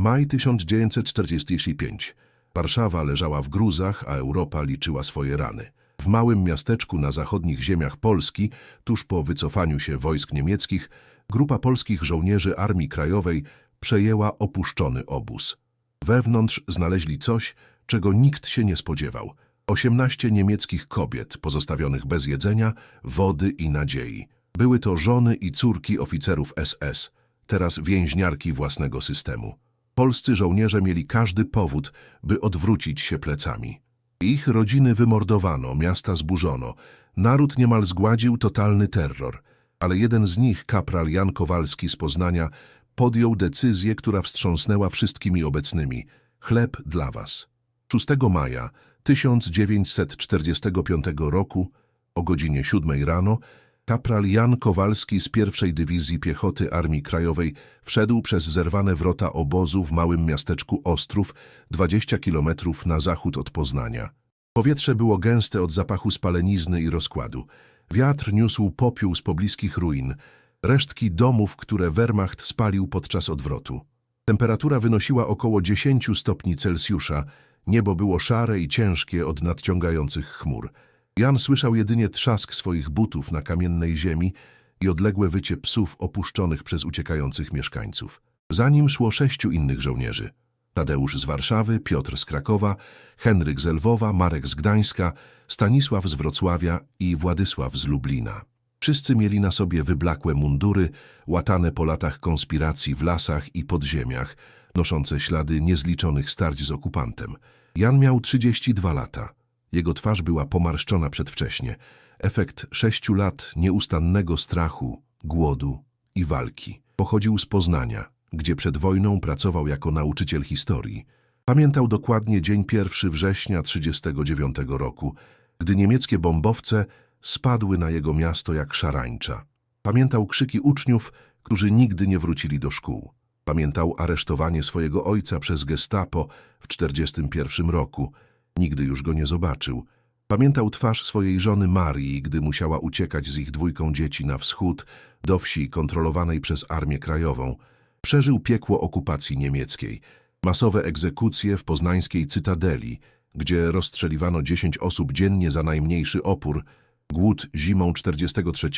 Maj 1945. Warszawa leżała w gruzach, a Europa liczyła swoje rany. W małym miasteczku na zachodnich ziemiach Polski, tuż po wycofaniu się wojsk niemieckich, grupa polskich żołnierzy Armii Krajowej przejęła opuszczony obóz. Wewnątrz znaleźli coś, czego nikt się nie spodziewał. Osiemnaście niemieckich kobiet pozostawionych bez jedzenia, wody i nadziei. Były to żony i córki oficerów SS, teraz więźniarki własnego systemu. Polscy żołnierze mieli każdy powód, by odwrócić się plecami. Ich rodziny wymordowano, miasta zburzono. Naród niemal zgładził totalny terror. Ale jeden z nich, kapral Jan Kowalski z Poznania, podjął decyzję, która wstrząsnęła wszystkimi obecnymi. Chleb dla was. 6 maja 1945 roku o godzinie 7 rano kapral Jan Kowalski z pierwszej Dywizji Piechoty Armii Krajowej wszedł przez zerwane wrota obozu w małym miasteczku Ostrów, 20 kilometrów na zachód od Poznania. Powietrze było gęste od zapachu spalenizny i rozkładu. Wiatr niósł popiół z pobliskich ruin, resztki domów, które Wehrmacht spalił podczas odwrotu. Temperatura wynosiła około 10 stopni Celsjusza, niebo było szare i ciężkie od nadciągających chmur. Jan słyszał jedynie trzask swoich butów na kamiennej ziemi i odległe wycie psów opuszczonych przez uciekających mieszkańców. Za nim szło sześciu innych żołnierzy. Tadeusz z Warszawy, Piotr z Krakowa, Henryk z Lwowa, Marek z Gdańska, Stanisław z Wrocławia i Władysław z Lublina. Wszyscy mieli na sobie wyblakłe mundury, łatane po latach konspiracji w lasach i podziemiach, noszące ślady niezliczonych starć z okupantem. Jan miał 32 lata. Jego twarz była pomarszczona przedwcześnie. Efekt sześciu lat nieustannego strachu, głodu i walki. Pochodził z Poznania, gdzie przed wojną pracował jako nauczyciel historii. Pamiętał dokładnie dzień 1 września 1939 roku, gdy niemieckie bombowce spadły na jego miasto jak szarańcza. Pamiętał krzyki uczniów, którzy nigdy nie wrócili do szkół. Pamiętał aresztowanie swojego ojca przez gestapo w 1941 roku. Nigdy już go nie zobaczył. Pamiętał twarz swojej żony Marii, gdy musiała uciekać z ich dwójką dzieci na wschód, do wsi kontrolowanej przez Armię Krajową. Przeżył piekło okupacji niemieckiej, masowe egzekucje w poznańskiej Cytadeli, gdzie rozstrzeliwano 10 osób dziennie za najmniejszy opór, głód zimą 43,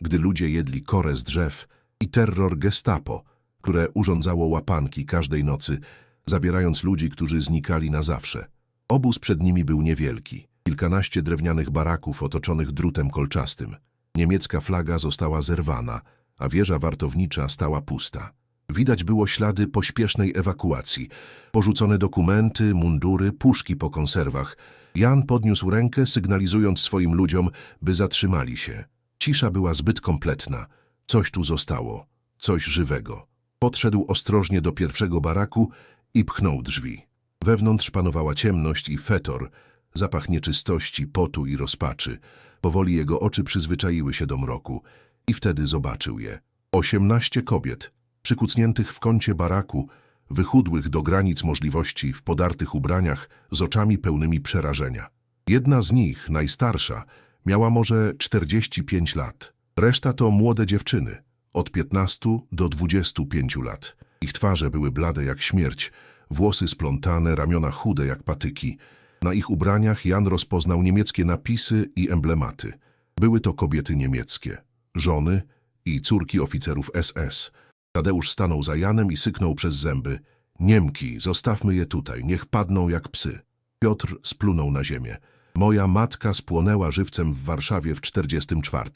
gdy ludzie jedli korę z drzew i terror gestapo, które urządzało łapanki każdej nocy, zabierając ludzi, którzy znikali na zawsze. Obóz przed nimi był niewielki. Kilkanaście drewnianych baraków otoczonych drutem kolczastym. Niemiecka flaga została zerwana, a wieża wartownicza stała pusta. Widać było ślady pośpiesznej ewakuacji. Porzucone dokumenty, mundury, puszki po konserwach. Jan podniósł rękę, sygnalizując swoim ludziom, by zatrzymali się. Cisza była zbyt kompletna. Coś tu zostało. Coś żywego. Podszedł ostrożnie do pierwszego baraku i pchnął drzwi. Wewnątrz panowała ciemność i fetor, zapach nieczystości, potu i rozpaczy. Powoli jego oczy przyzwyczaiły się do mroku i wtedy zobaczył je. Osiemnaście kobiet, przykucniętych w kącie baraku, wychudłych do granic możliwości w podartych ubraniach, z oczami pełnymi przerażenia. Jedna z nich, najstarsza, miała może 45 lat. Reszta to młode dziewczyny, od 15 do 25 lat. Ich twarze były blade jak śmierć, włosy splątane, ramiona chude jak patyki. Na ich ubraniach Jan rozpoznał niemieckie napisy i emblematy. Były to kobiety niemieckie, żony i córki oficerów SS. Tadeusz stanął za Janem i syknął przez zęby. Niemki, zostawmy je tutaj, niech padną jak psy. Piotr splunął na ziemię. Moja matka spłonęła żywcem w Warszawie w 44.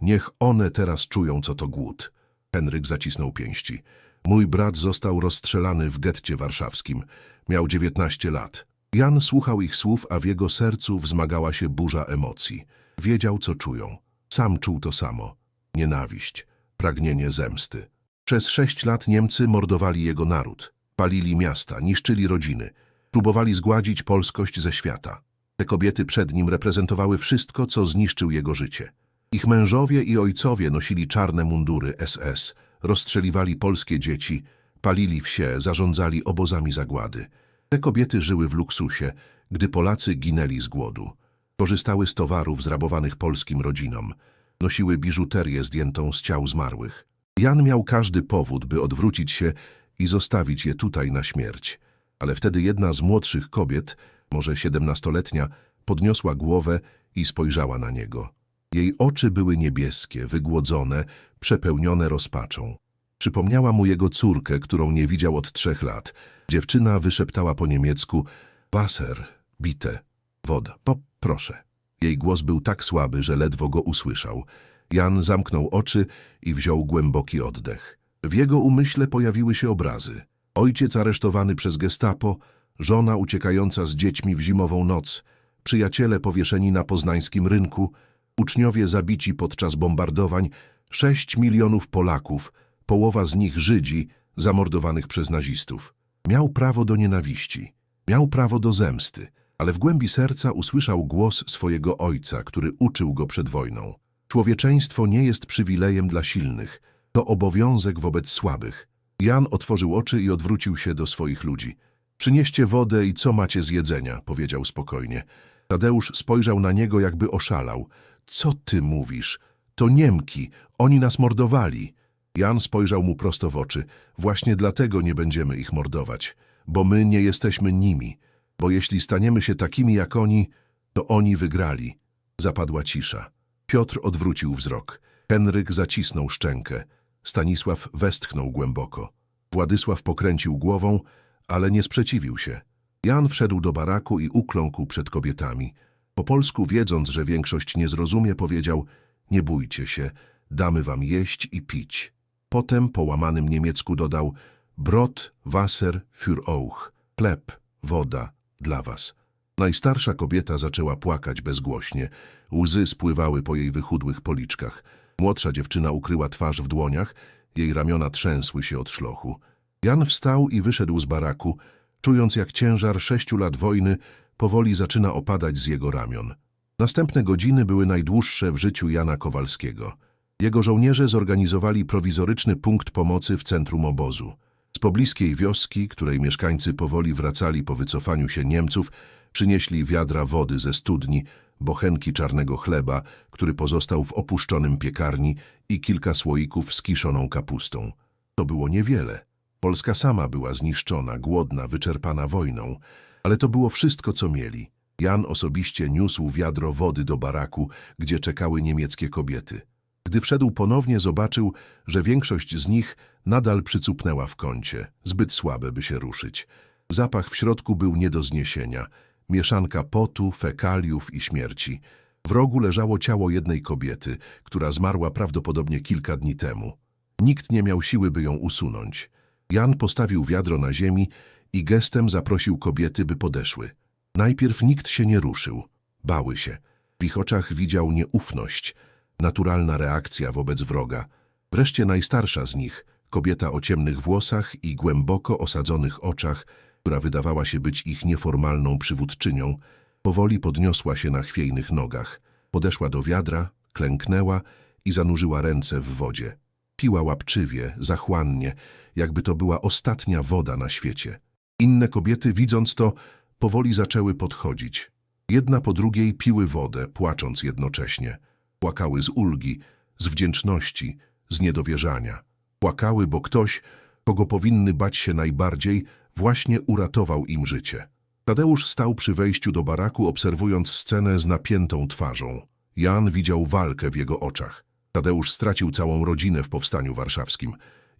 Niech one teraz czują, co to głód. Henryk zacisnął pięści. Mój brat został rozstrzelany w getcie warszawskim. Miał 19 lat. Jan słuchał ich słów, a w jego sercu wzmagała się burza emocji. Wiedział, co czują. Sam czuł to samo. Nienawiść, pragnienie zemsty. Przez sześć lat Niemcy mordowali jego naród. Palili miasta, niszczyli rodziny. Próbowali zgładzić polskość ze świata. Te kobiety przed nim reprezentowały wszystko, co zniszczył jego życie. Ich mężowie i ojcowie nosili czarne mundury SS, rozstrzeliwali polskie dzieci, palili wsie, zarządzali obozami zagłady. Te kobiety żyły w luksusie, gdy Polacy ginęli z głodu. Korzystały z towarów zrabowanych polskim rodzinom. Nosiły biżuterię zdjętą z ciał zmarłych. Jan miał każdy powód, by odwrócić się i zostawić je tutaj na śmierć. Ale wtedy jedna z młodszych kobiet, może siedemnastoletnia, podniosła głowę i spojrzała na niego. Jej oczy były niebieskie, wygłodzone, przepełnione rozpaczą. Przypomniała mu jego córkę, którą nie widział od trzech lat. Dziewczyna wyszeptała po niemiecku Wasser, bite, woda, po, proszę. Jej głos był tak słaby, że ledwo go usłyszał. Jan zamknął oczy i wziął głęboki oddech. W jego umyśle pojawiły się obrazy. Ojciec aresztowany przez gestapo, żona uciekająca z dziećmi w zimową noc, przyjaciele powieszeni na poznańskim rynku, uczniowie zabici podczas bombardowań, sześć milionów Polaków, połowa z nich Żydzi, zamordowanych przez nazistów. Miał prawo do nienawiści, miał prawo do zemsty, ale w głębi serca usłyszał głos swojego ojca, który uczył go przed wojną. Człowieczeństwo nie jest przywilejem dla silnych, to obowiązek wobec słabych. Jan otworzył oczy i odwrócił się do swoich ludzi. Przynieście wodę i co macie z jedzenia, powiedział spokojnie. Tadeusz spojrzał na niego, jakby oszalał. Co ty mówisz? To Niemki, oni nas mordowali. Jan spojrzał mu prosto w oczy. Właśnie dlatego nie będziemy ich mordować, bo my nie jesteśmy nimi. Bo jeśli staniemy się takimi jak oni, to oni wygrali. Zapadła cisza. Piotr odwrócił wzrok. Henryk zacisnął szczękę. Stanisław westchnął głęboko. Władysław pokręcił głową, ale nie sprzeciwił się. Jan wszedł do baraku i ukląkł przed kobietami. Po polsku, wiedząc, że większość nie zrozumie, powiedział – nie bójcie się, damy wam jeść i pić. Potem po łamanym niemiecku dodał – brot, Wasser für euch, chleb, woda dla was. Najstarsza kobieta zaczęła płakać bezgłośnie. Łzy spływały po jej wychudłych policzkach. Młodsza dziewczyna ukryła twarz w dłoniach, jej ramiona trzęsły się od szlochu. Jan wstał i wyszedł z baraku, czując jak ciężar sześciu lat wojny powoli zaczyna opadać z jego ramion. Następne godziny były najdłuższe w życiu Jana Kowalskiego. Jego żołnierze zorganizowali prowizoryczny punkt pomocy w centrum obozu. Z pobliskiej wioski, której mieszkańcy powoli wracali po wycofaniu się Niemców, przynieśli wiadra wody ze studni, bochenki czarnego chleba, który pozostał w opuszczonym piekarni i kilka słoików z kiszoną kapustą. To było niewiele. Polska sama była zniszczona, głodna, wyczerpana wojną, ale to było wszystko, co mieli. Jan osobiście niósł wiadro wody do baraku, gdzie czekały niemieckie kobiety. Gdy wszedł ponownie, zobaczył, że większość z nich nadal przycupnęła w kącie, zbyt słabe, by się ruszyć. Zapach w środku był nie do zniesienia. Mieszanka potu, fekaliów i śmierci. W rogu leżało ciało jednej kobiety, która zmarła prawdopodobnie kilka dni temu. Nikt nie miał siły, by ją usunąć. Jan postawił wiadro na ziemi i gestem zaprosił kobiety, by podeszły. Najpierw nikt się nie ruszył. Bały się. W ich oczach widział nieufność, naturalna reakcja wobec wroga. Wreszcie najstarsza z nich, kobieta o ciemnych włosach i głęboko osadzonych oczach, która wydawała się być ich nieformalną przywódczynią, powoli podniosła się na chwiejnych nogach. Podeszła do wiadra, klęknęła i zanurzyła ręce w wodzie. Piła łapczywie, zachłannie, jakby to była ostatnia woda na świecie. Inne kobiety, widząc to, powoli zaczęły podchodzić. Jedna po drugiej piły wodę, płacząc jednocześnie. Płakały z ulgi, z wdzięczności, z niedowierzania. Płakały, bo ktoś, kogo powinny bać się najbardziej, właśnie uratował im życie. Tadeusz stał przy wejściu do baraku, obserwując scenę z napiętą twarzą. Jan widział walkę w jego oczach. Tadeusz stracił całą rodzinę w powstaniu warszawskim.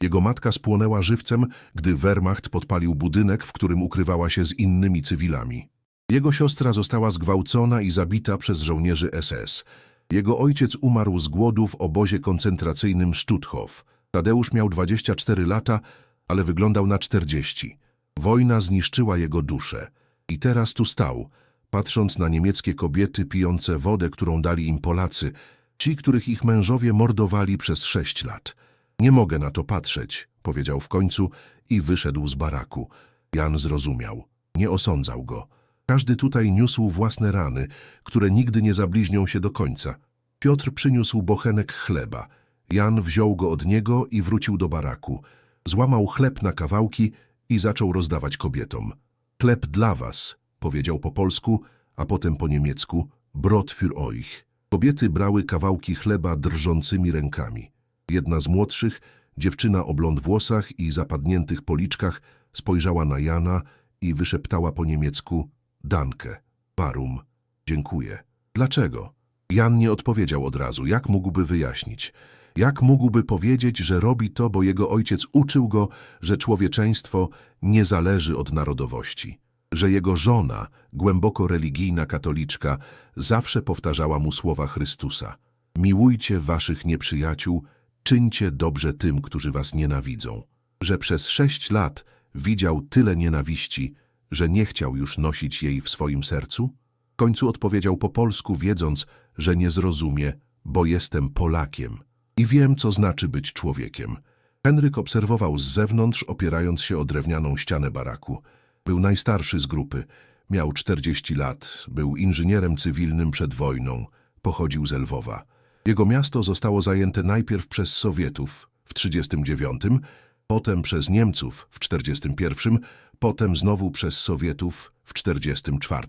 Jego matka spłonęła żywcem, gdy Wehrmacht podpalił budynek, w którym ukrywała się z innymi cywilami. Jego siostra została zgwałcona i zabita przez żołnierzy SS. Jego ojciec umarł z głodu w obozie koncentracyjnym Stutthof. Tadeusz miał 24 lata, ale wyglądał na 40. Wojna zniszczyła jego duszę. I teraz tu stał, patrząc na niemieckie kobiety pijące wodę, którą dali im Polacy, ci, których ich mężowie mordowali przez sześć lat. Nie mogę na to patrzeć, powiedział w końcu i wyszedł z baraku. Jan zrozumiał. Nie osądzał go. Każdy tutaj niósł własne rany, które nigdy nie zabliźnią się do końca. Piotr przyniósł bochenek chleba. Jan wziął go od niego i wrócił do baraku. Złamał chleb na kawałki i zaczął rozdawać kobietom. Chleb dla was, powiedział po polsku, a potem po niemiecku, brot für euch. Kobiety brały kawałki chleba drżącymi rękami. Jedna z młodszych, Dziewczyna o blond włosach i zapadniętych policzkach spojrzała na Jana i wyszeptała po niemiecku Danke, warum, dziękuję. Dlaczego? Jan nie odpowiedział od razu. Jak mógłby wyjaśnić? Jak mógłby powiedzieć, że robi to, bo jego ojciec uczył go, że człowieczeństwo nie zależy od narodowości? Że jego żona, głęboko religijna katoliczka, zawsze powtarzała mu słowa Chrystusa. Miłujcie waszych nieprzyjaciół, czyńcie dobrze tym, którzy was nienawidzą. Że przez sześć lat widział tyle nienawiści, że nie chciał już nosić jej w swoim sercu? W końcu odpowiedział po polsku, wiedząc, że nie zrozumie, bo jestem Polakiem i wiem, co znaczy być człowiekiem. Henryk obserwował z zewnątrz, opierając się o drewnianą ścianę baraku. Był najstarszy z grupy. Miał 40 lat, był inżynierem cywilnym przed wojną, pochodził z Lwowa. Jego miasto zostało zajęte najpierw przez Sowietów w 39, potem przez Niemców w 41, potem znowu przez Sowietów w 44.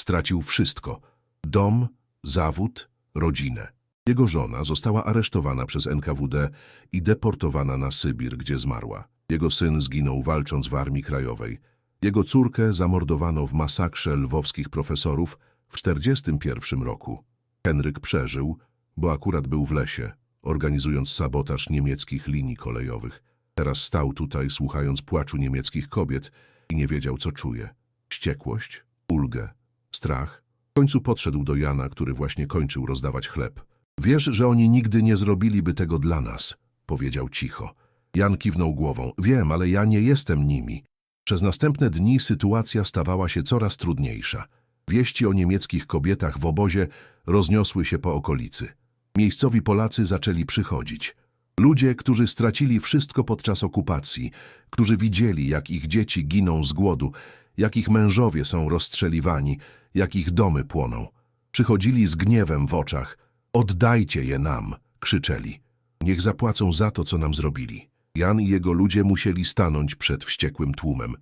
Stracił wszystko. Dom, zawód, rodzinę. Jego żona została aresztowana przez NKWD i deportowana na Sybir, gdzie zmarła. Jego syn zginął walcząc w Armii Krajowej. Jego córkę zamordowano w masakrze lwowskich profesorów w 41 roku. Henryk przeżył, bo akurat był w lesie, organizując sabotaż niemieckich linii kolejowych. Teraz stał tutaj, słuchając płaczu niemieckich kobiet i nie wiedział, co czuje. Wściekłość, ulgę, strach. W końcu podszedł do Jana, który właśnie kończył rozdawać chleb. Wiesz, że oni nigdy nie zrobiliby tego dla nas, powiedział cicho. Jan kiwnął głową. Wiem, ale ja nie jestem nimi. Przez następne dni sytuacja stawała się coraz trudniejsza. Wieści o niemieckich kobietach w obozie rozniosły się po okolicy. Miejscowi Polacy zaczęli przychodzić. Ludzie, którzy stracili wszystko podczas okupacji, którzy widzieli, jak ich dzieci giną z głodu, jak ich mężowie są rozstrzeliwani, jak ich domy płoną. Przychodzili z gniewem w oczach. Oddajcie je nam, krzyczeli. Niech zapłacą za to, co nam zrobili. Jan i jego ludzie musieli stanąć przed wściekłym tłumem.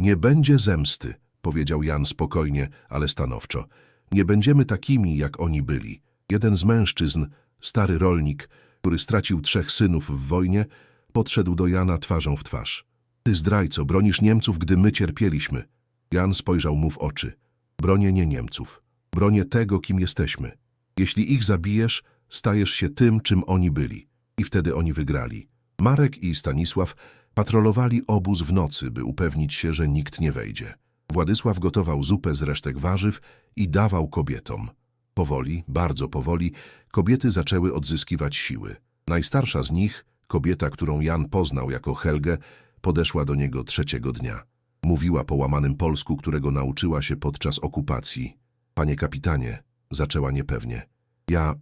Nie będzie zemsty, powiedział Jan spokojnie, ale stanowczo. Nie będziemy takimi, jak oni byli. Jeden z mężczyzn, stary rolnik, który stracił trzech synów w wojnie, podszedł do Jana twarzą w twarz. Ty zdrajco, bronisz Niemców, gdy my cierpieliśmy. Jan spojrzał mu w oczy. Bronię nie Niemców. Bronię tego, kim jesteśmy. Jeśli ich zabijesz, stajesz się tym, czym oni byli. I wtedy oni wygrali. Marek i Stanisław patrolowali obóz w nocy, by upewnić się, że nikt nie wejdzie. Władysław gotował zupę z resztek warzyw i dawał kobietom. Powoli, bardzo powoli, kobiety zaczęły odzyskiwać siły. Najstarsza z nich, kobieta, którą Jan poznał jako Helgę, podeszła do niego trzeciego dnia. Mówiła po łamanym polsku, którego nauczyła się podczas okupacji. Panie kapitanie, zaczęła niepewnie. Ja,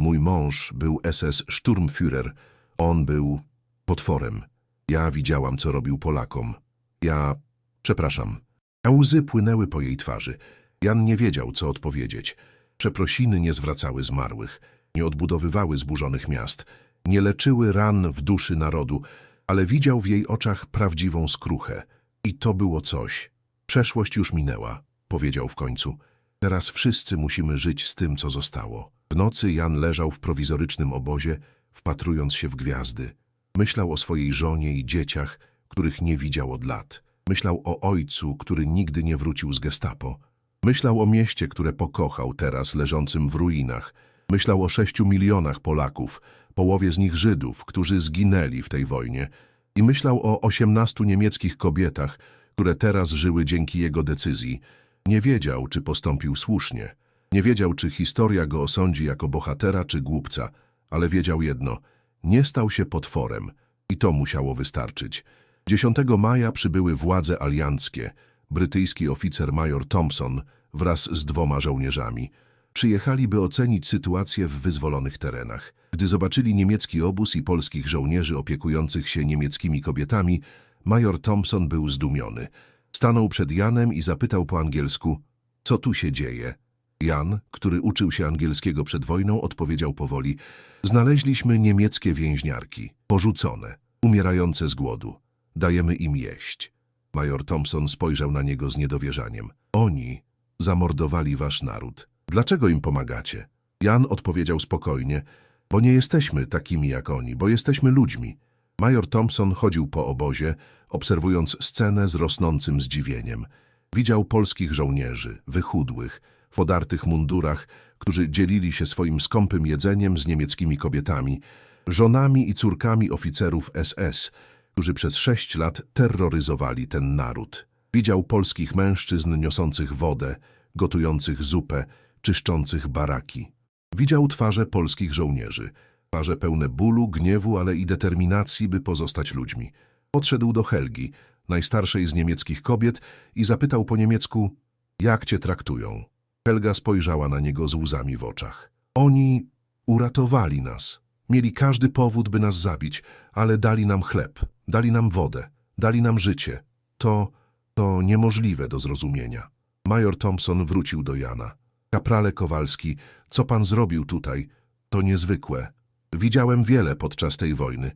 mój mąż był SS Sturmführer. On był potworem. Ja widziałam, co robił Polakom. Ja, przepraszam. A łzy płynęły po jej twarzy. Jan nie wiedział, co odpowiedzieć. Przeprosiny nie zwracały zmarłych, nie odbudowywały zburzonych miast, nie leczyły ran w duszy narodu, ale widział w jej oczach prawdziwą skruchę. I to było coś. Przeszłość już minęła, powiedział w końcu. Teraz wszyscy musimy żyć z tym, co zostało. W nocy Jan leżał w prowizorycznym obozie, wpatrując się w gwiazdy. Myślał o swojej żonie i dzieciach, których nie widział od lat. Myślał o ojcu, który nigdy nie wrócił z gestapo. Myślał o mieście, które pokochał teraz, leżącym w ruinach. Myślał o sześciu milionach Polaków, połowie z nich Żydów, którzy zginęli w tej wojnie. I myślał o osiemnastu niemieckich kobietach, które teraz żyły dzięki jego decyzji. Nie wiedział, czy postąpił słusznie. Nie wiedział, czy historia go osądzi jako bohatera czy głupca, ale wiedział jedno – nie stał się potworem i to musiało wystarczyć. 10 maja przybyły władze alianckie. Brytyjski oficer major Thompson wraz z dwoma żołnierzami przyjechali, by ocenić sytuację w wyzwolonych terenach. Gdy zobaczyli niemiecki obóz i polskich żołnierzy opiekujących się niemieckimi kobietami, major Thompson był zdumiony. Stanął przed Janem i zapytał po angielsku, co tu się dzieje? Jan, który uczył się angielskiego przed wojną, odpowiedział powoli, znaleźliśmy niemieckie więźniarki, porzucone, umierające z głodu. Dajemy im jeść. Major Thompson spojrzał na niego z niedowierzaniem. Oni zamordowali wasz naród. Dlaczego im pomagacie? Jan odpowiedział spokojnie, bo nie jesteśmy takimi jak oni, bo jesteśmy ludźmi. Major Thompson chodził po obozie, obserwując scenę z rosnącym zdziwieniem. Widział polskich żołnierzy, wychudłych, w odartych mundurach, którzy dzielili się swoim skąpym jedzeniem z niemieckimi kobietami, żonami i córkami oficerów SS, którzy przez sześć lat terroryzowali ten naród. Widział polskich mężczyzn niosących wodę, gotujących zupę, czyszczących baraki. Widział twarze polskich żołnierzy, twarze pełne bólu, gniewu, ale i determinacji, by pozostać ludźmi. Podszedł do Helgi, najstarszej z niemieckich kobiet, i zapytał po niemiecku, jak cię traktują. Helga spojrzała na niego z łzami w oczach. Oni uratowali nas. Mieli każdy powód, by nas zabić, ale dali nam chleb, dali nam wodę, dali nam życie. To, to niemożliwe do zrozumienia. Major Thompson wrócił do Jana. Kaprale Kowalski, co pan zrobił tutaj? To niezwykłe. Widziałem wiele podczas tej wojny.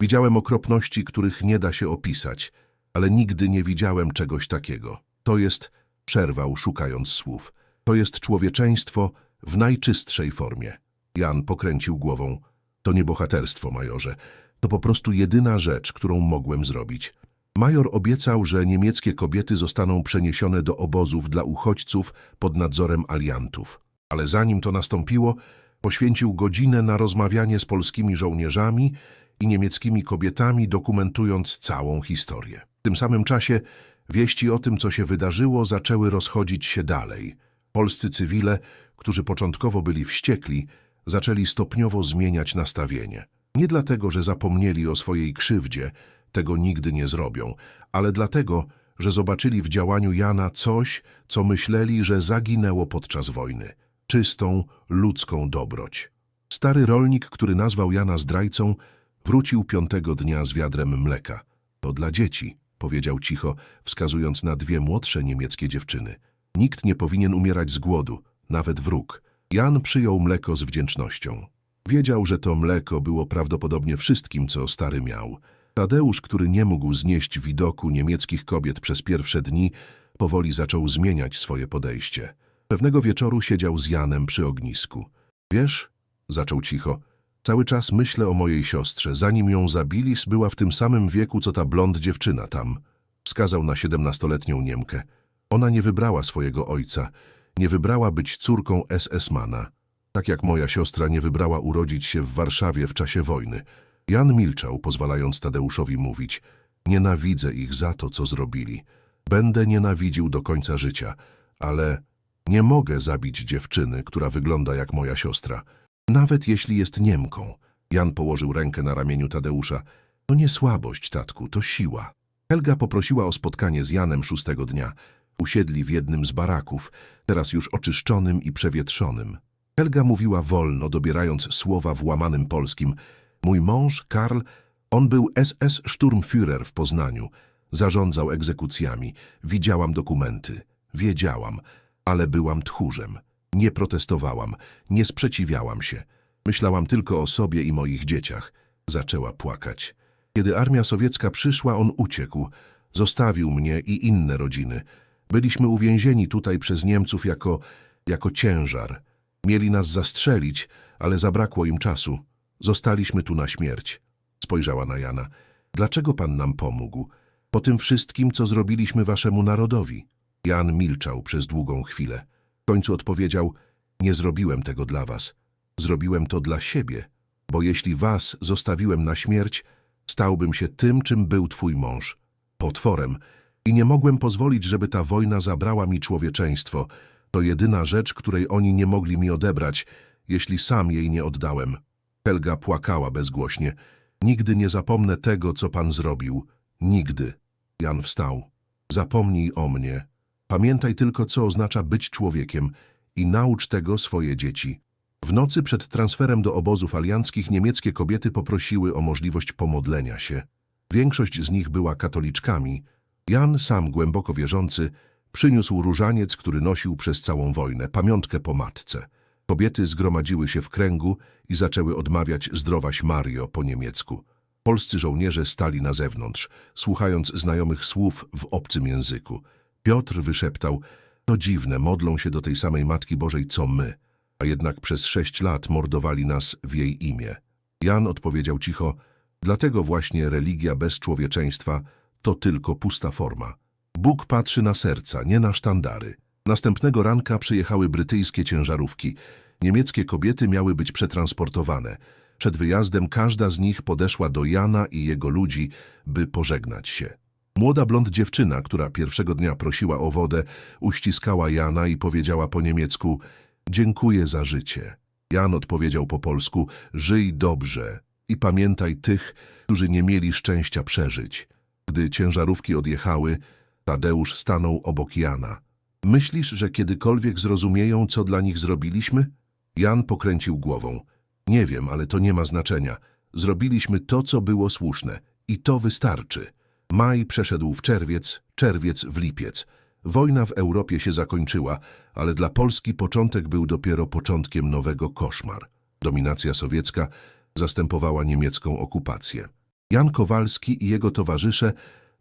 Widziałem okropności, których nie da się opisać, ale nigdy nie widziałem czegoś takiego. To jest, przerwał szukając słów, to jest człowieczeństwo w najczystszej formie. Jan pokręcił głową. To nie bohaterstwo, majorze. To po prostu jedyna rzecz, którą mogłem zrobić. Major obiecał, że niemieckie kobiety zostaną przeniesione do obozów dla uchodźców pod nadzorem aliantów. Ale zanim to nastąpiło, poświęcił godzinę na rozmawianie z polskimi żołnierzami i niemieckimi kobietami, dokumentując całą historię. W tym samym czasie wieści o tym, co się wydarzyło, zaczęły rozchodzić się dalej. Polscy cywile, którzy początkowo byli wściekli, zaczęli stopniowo zmieniać nastawienie. Nie dlatego, że zapomnieli o swojej krzywdzie, tego nigdy nie zrobią, ale dlatego, że zobaczyli w działaniu Jana coś, co myśleli, że zaginęło podczas wojny. Czystą, ludzką dobroć. Stary rolnik, który nazwał Jana zdrajcą, wrócił piątego dnia z wiadrem mleka. To dla dzieci, powiedział cicho, wskazując na dwie młodsze niemieckie dziewczyny. Nikt nie powinien umierać z głodu, nawet wróg. Jan przyjął mleko z wdzięcznością. Wiedział, że to mleko było prawdopodobnie wszystkim, co stary miał. Tadeusz, który nie mógł znieść widoku niemieckich kobiet przez pierwsze dni, powoli zaczął zmieniać swoje podejście. Pewnego wieczoru siedział z Janem przy ognisku. Wiesz, zaczął cicho, cały czas myślę o mojej siostrze. Zanim ją zabili, była w tym samym wieku, co ta blond dziewczyna tam. Wskazał na siedemnastoletnią Niemkę. Ona nie wybrała swojego ojca, nie wybrała być córką SS-mana. Tak jak moja siostra nie wybrała urodzić się w Warszawie w czasie wojny. Jan milczał, pozwalając Tadeuszowi mówić. Nienawidzę ich za to, co zrobili. Będę nienawidził do końca życia, ale nie mogę zabić dziewczyny, która wygląda jak moja siostra. Nawet jeśli jest Niemką. Jan położył rękę na ramieniu Tadeusza. To nie słabość, tatku, to siła. Helga poprosiła o spotkanie z Janem szóstego dnia. Usiedli w jednym z baraków, teraz już oczyszczonym i przewietrzonym. Helga mówiła wolno, dobierając słowa w łamanym polskim. Mój mąż, Karl, on był SS Sturmführer w Poznaniu. Zarządzał egzekucjami. Widziałam dokumenty. Wiedziałam, ale byłam tchórzem. Nie protestowałam, nie sprzeciwiałam się. Myślałam tylko o sobie i moich dzieciach. Zaczęła płakać. Kiedy armia sowiecka przyszła, on uciekł. Zostawił mnie i inne rodziny. Byliśmy uwięzieni tutaj przez Niemców jako, jako ciężar. Mieli nas zastrzelić, ale zabrakło im czasu. Zostaliśmy tu na śmierć. Spojrzała na Jana. Dlaczego pan nam pomógł? Po tym wszystkim, co zrobiliśmy waszemu narodowi. Jan milczał przez długą chwilę. W końcu odpowiedział, nie zrobiłem tego dla was. Zrobiłem to dla siebie, bo jeśli was zostawiłem na śmierć, stałbym się tym, czym był twój mąż. Potworem. I nie mogłem pozwolić, żeby ta wojna zabrała mi człowieczeństwo. To jedyna rzecz, której oni nie mogli mi odebrać, jeśli sam jej nie oddałem. Helga płakała bezgłośnie. Nigdy nie zapomnę tego, co pan zrobił. Nigdy. Jan wstał. Zapomnij o mnie. Pamiętaj tylko, co oznacza być człowiekiem i naucz tego swoje dzieci. W nocy przed transferem do obozów alianckich niemieckie kobiety poprosiły o możliwość pomodlenia się. Większość z nich była katoliczkami. Jan, sam głęboko wierzący, przyniósł różaniec, który nosił przez całą wojnę, pamiątkę po matce. Kobiety zgromadziły się w kręgu i zaczęły odmawiać zdrowaś Mario po niemiecku. Polscy żołnierze stali na zewnątrz, słuchając znajomych słów w obcym języku. Piotr wyszeptał, to dziwne, modlą się do tej samej Matki Bożej co my, a jednak przez sześć lat mordowali nas w jej imię. Jan odpowiedział cicho, Dlatego właśnie religia bez człowieczeństwa to tylko pusta forma. Bóg patrzy na serca, nie na sztandary. Następnego ranka przyjechały brytyjskie ciężarówki. Niemieckie kobiety miały być przetransportowane. Przed wyjazdem każda z nich podeszła do Jana i jego ludzi, by pożegnać się. Młoda blond dziewczyna, która pierwszego dnia prosiła o wodę, uściskała Jana i powiedziała po niemiecku Dziękuję za życie. Jan odpowiedział po polsku Żyj dobrze i pamiętaj tych, którzy nie mieli szczęścia przeżyć. Gdy ciężarówki odjechały, Tadeusz stanął obok Jana. Myślisz, że kiedykolwiek zrozumieją, co dla nich zrobiliśmy? Jan pokręcił głową. Nie wiem, ale to nie ma znaczenia. Zrobiliśmy to, co było słuszne. I to wystarczy. Maj przeszedł w czerwiec, czerwiec w lipiec. Wojna w Europie się zakończyła, ale dla Polski początek był dopiero początkiem nowego koszmar. Dominacja sowiecka zastępowała niemiecką okupację. Jan Kowalski i jego towarzysze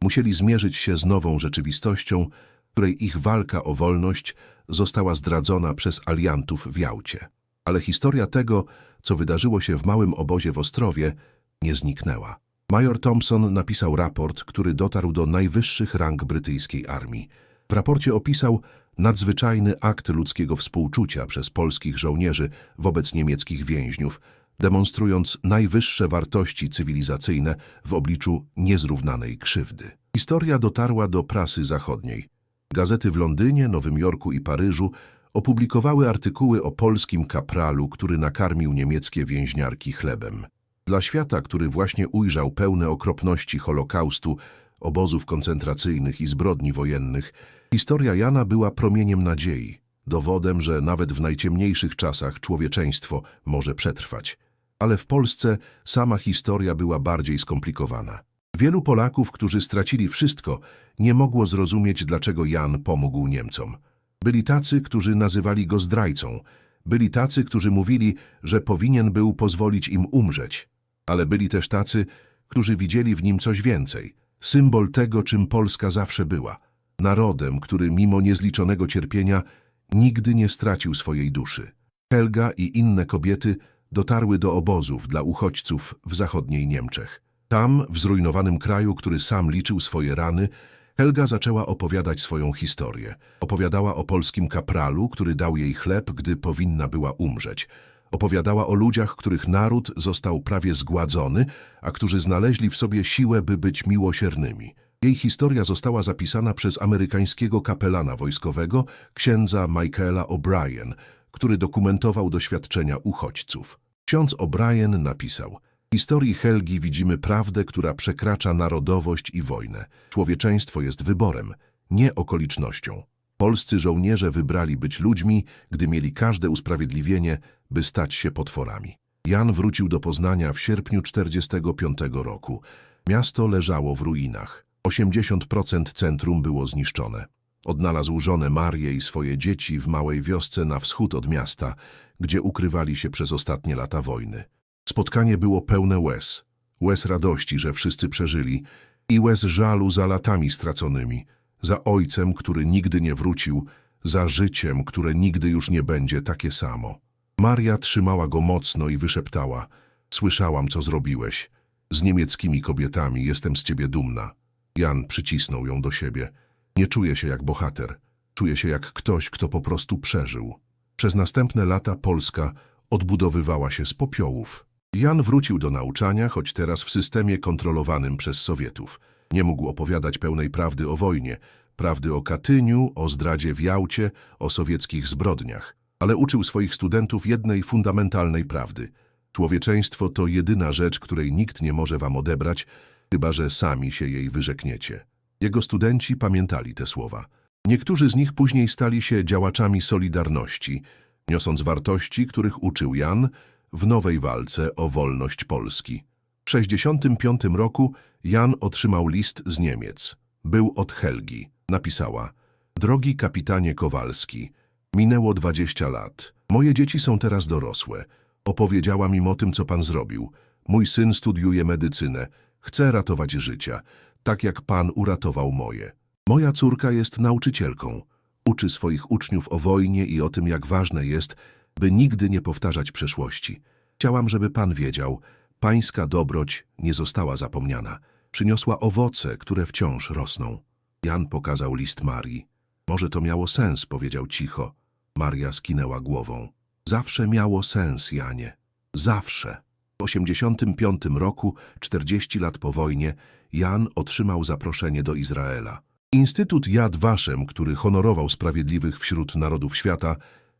musieli zmierzyć się z nową rzeczywistością, której ich walka o wolność została zdradzona przez aliantów w Jałcie. Ale historia tego, co wydarzyło się w małym obozie w Ostrowie, nie zniknęła. Major Thompson napisał raport, który dotarł do najwyższych rang brytyjskiej armii. W raporcie opisał nadzwyczajny akt ludzkiego współczucia przez polskich żołnierzy wobec niemieckich więźniów, demonstrując najwyższe wartości cywilizacyjne w obliczu niezrównanej krzywdy. Historia dotarła do prasy zachodniej. Gazety w Londynie, Nowym Jorku i Paryżu opublikowały artykuły o polskim kapralu, który nakarmił niemieckie więźniarki chlebem. Dla świata, który właśnie ujrzał pełne okropności Holokaustu, obozów koncentracyjnych i zbrodni wojennych, historia Jana była promieniem nadziei, dowodem, że nawet w najciemniejszych czasach człowieczeństwo może przetrwać. Ale w Polsce sama historia była bardziej skomplikowana. Wielu Polaków, którzy stracili wszystko, nie mogło zrozumieć, dlaczego Jan pomógł Niemcom. Byli tacy, którzy nazywali go zdrajcą. Byli tacy, którzy mówili, że powinien był pozwolić im umrzeć. Ale byli też tacy, którzy widzieli w nim coś więcej. Symbol tego, czym Polska zawsze była. Narodem, który mimo niezliczonego cierpienia nigdy nie stracił swojej duszy. Helga i inne kobiety dotarły do obozów dla uchodźców w zachodniej Niemczech. Tam, w zrujnowanym kraju, który sam liczył swoje rany, Helga zaczęła opowiadać swoją historię. Opowiadała o polskim kapralu, który dał jej chleb, gdy powinna była umrzeć. Opowiadała o ludziach, których naród został prawie zgładzony, a którzy znaleźli w sobie siłę, by być miłosiernymi. Jej historia została zapisana przez amerykańskiego kapelana wojskowego, księdza Michaela O'Brien, który dokumentował doświadczenia uchodźców. Ksiądz O'Brien napisał – w historii Helgi widzimy prawdę, która przekracza narodowość i wojnę. Człowieczeństwo jest wyborem, nie okolicznością. Polscy żołnierze wybrali być ludźmi, gdy mieli każde usprawiedliwienie, by stać się potworami. Jan wrócił do Poznania w sierpniu 45 roku. Miasto leżało w ruinach. 80% centrum było zniszczone. Odnalazł żonę Marię i swoje dzieci w małej wiosce na wschód od miasta, gdzie ukrywali się przez ostatnie lata wojny. Spotkanie było pełne łez. Łez radości, że wszyscy przeżyli i łez żalu za latami straconymi, za ojcem, który nigdy nie wrócił, za życiem, które nigdy już nie będzie takie samo. Maria trzymała go mocno i wyszeptała – słyszałam, co zrobiłeś. Z niemieckimi kobietami jestem z ciebie dumna. Jan przycisnął ją do siebie. Nie czuje się jak bohater. Czuje się jak ktoś, kto po prostu przeżył. Przez następne lata Polska odbudowywała się z popiołów. Jan wrócił do nauczania, choć teraz w systemie kontrolowanym przez Sowietów. Nie mógł opowiadać pełnej prawdy o wojnie, prawdy o Katyniu, o zdradzie w Jałcie, o sowieckich zbrodniach. Ale uczył swoich studentów jednej fundamentalnej prawdy. Człowieczeństwo to jedyna rzecz, której nikt nie może wam odebrać, chyba że sami się jej wyrzekniecie. Jego studenci pamiętali te słowa. Niektórzy z nich później stali się działaczami Solidarności, niosąc wartości, których uczył Jan, w nowej walce o wolność Polski. W 65 roku Jan otrzymał list z Niemiec. Był od Helgi. Napisała Drogi kapitanie Kowalski, minęło 20 lat. Moje dzieci są teraz dorosłe. Opowiedziałam im o tym, co pan zrobił. Mój syn studiuje medycynę. Chce ratować życia, tak jak pan uratował moje. Moja córka jest nauczycielką. Uczy swoich uczniów o wojnie i o tym, jak ważne jest, by nigdy nie powtarzać przeszłości. Chciałam, żeby pan wiedział, Pańska dobroć nie została zapomniana. Przyniosła owoce, które wciąż rosną. Jan pokazał list Marii. Może to miało sens, powiedział cicho. Maria skinęła głową. Zawsze miało sens, Janie. Zawsze. W 85 roku, 40 lat po wojnie, Jan otrzymał zaproszenie do Izraela. Instytut Yad Vashem, który honorował sprawiedliwych wśród narodów świata,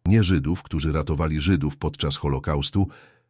nie Żydów, którzy ratowali Żydów podczas Holokaustu,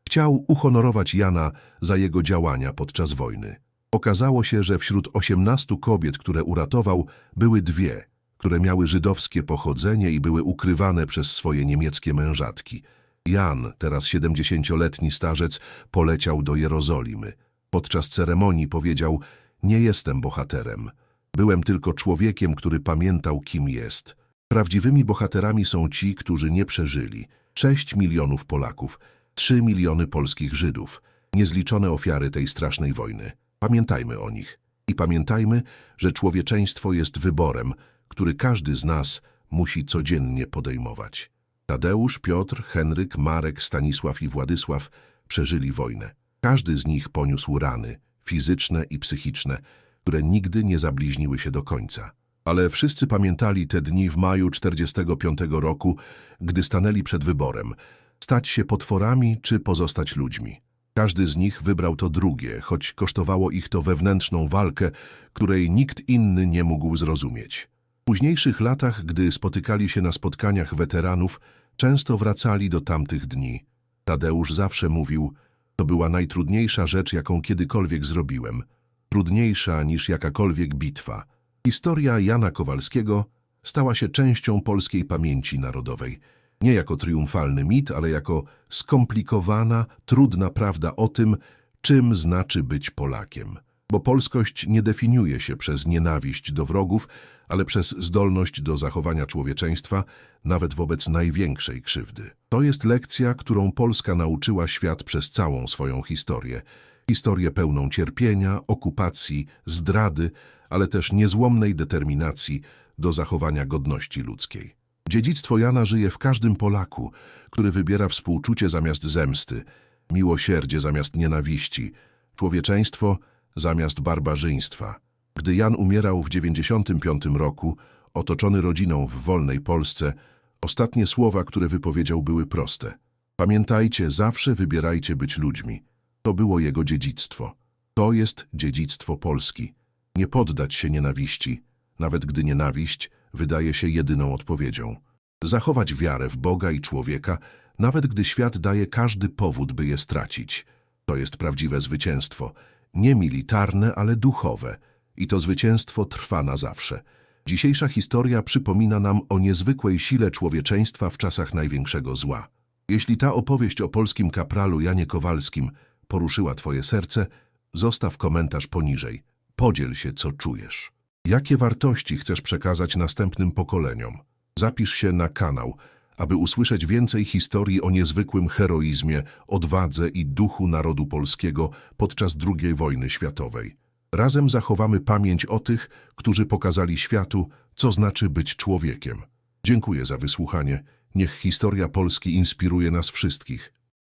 chciał uhonorować Jana za jego działania podczas wojny. Okazało się, że wśród 18 kobiet, które uratował, były dwie, które miały żydowskie pochodzenie i były ukrywane przez swoje niemieckie mężatki. Jan, teraz 70-letni starzec, poleciał do Jerozolimy. Podczas ceremonii powiedział, nie jestem bohaterem. Byłem tylko człowiekiem, który pamiętał, kim jest. Prawdziwymi bohaterami są ci, którzy nie przeżyli. 6 milionów Polaków, 3 miliony polskich Żydów, niezliczone ofiary tej strasznej wojny. Pamiętajmy o nich. I pamiętajmy, że człowieczeństwo jest wyborem, który każdy z nas musi codziennie podejmować. Tadeusz, Piotr, Henryk, Marek, Stanisław i Władysław przeżyli wojnę. Każdy z nich poniósł rany, fizyczne i psychiczne, które nigdy nie zabliźniły się do końca. Ale wszyscy pamiętali te dni w maju 45 roku, gdy stanęli przed wyborem stać się potworami czy pozostać ludźmi. Każdy z nich wybrał to drugie, choć kosztowało ich to wewnętrzną walkę, której nikt inny nie mógł zrozumieć. W późniejszych latach, gdy spotykali się na spotkaniach weteranów, często wracali do tamtych dni. Tadeusz zawsze mówił, to była najtrudniejsza rzecz, jaką kiedykolwiek zrobiłem. Trudniejsza niż jakakolwiek bitwa. Historia Jana Kowalskiego stała się częścią polskiej pamięci narodowej. Nie jako triumfalny mit, ale jako skomplikowana, trudna prawda o tym, czym znaczy być Polakiem. Bo polskość nie definiuje się przez nienawiść do wrogów, ale przez zdolność do zachowania człowieczeństwa, nawet wobec największej krzywdy. To jest lekcja, którą Polska nauczyła świat przez całą swoją historię. Historię pełną cierpienia, okupacji, zdrady, ale też niezłomnej determinacji do zachowania godności ludzkiej. Dziedzictwo Jana żyje w każdym Polaku, który wybiera współczucie zamiast zemsty, miłosierdzie zamiast nienawiści, człowieczeństwo zamiast barbarzyństwa. Gdy Jan umierał w 95 roku, otoczony rodziną w wolnej Polsce, ostatnie słowa, które wypowiedział, były proste. Pamiętajcie, zawsze wybierajcie być ludźmi. To było jego dziedzictwo. To jest dziedzictwo Polski. Nie poddać się nienawiści, nawet gdy nienawiść wydaje się jedyną odpowiedzią. Zachować wiarę w Boga i człowieka, nawet gdy świat daje każdy powód, by je stracić. To jest prawdziwe zwycięstwo. Nie militarne, ale duchowe. I to zwycięstwo trwa na zawsze. Dzisiejsza historia przypomina nam o niezwykłej sile człowieczeństwa w czasach największego zła. Jeśli ta opowieść o polskim kapralu Janie Kowalskim poruszyła Twoje serce, zostaw komentarz poniżej. Podziel się, co czujesz. Jakie wartości chcesz przekazać następnym pokoleniom? Zapisz się na kanał, aby usłyszeć więcej historii o niezwykłym heroizmie, odwadze i duchu narodu polskiego podczas II wojny światowej. Razem zachowamy pamięć o tych, którzy pokazali światu, co znaczy być człowiekiem. Dziękuję za wysłuchanie. Niech historia Polski inspiruje nas wszystkich.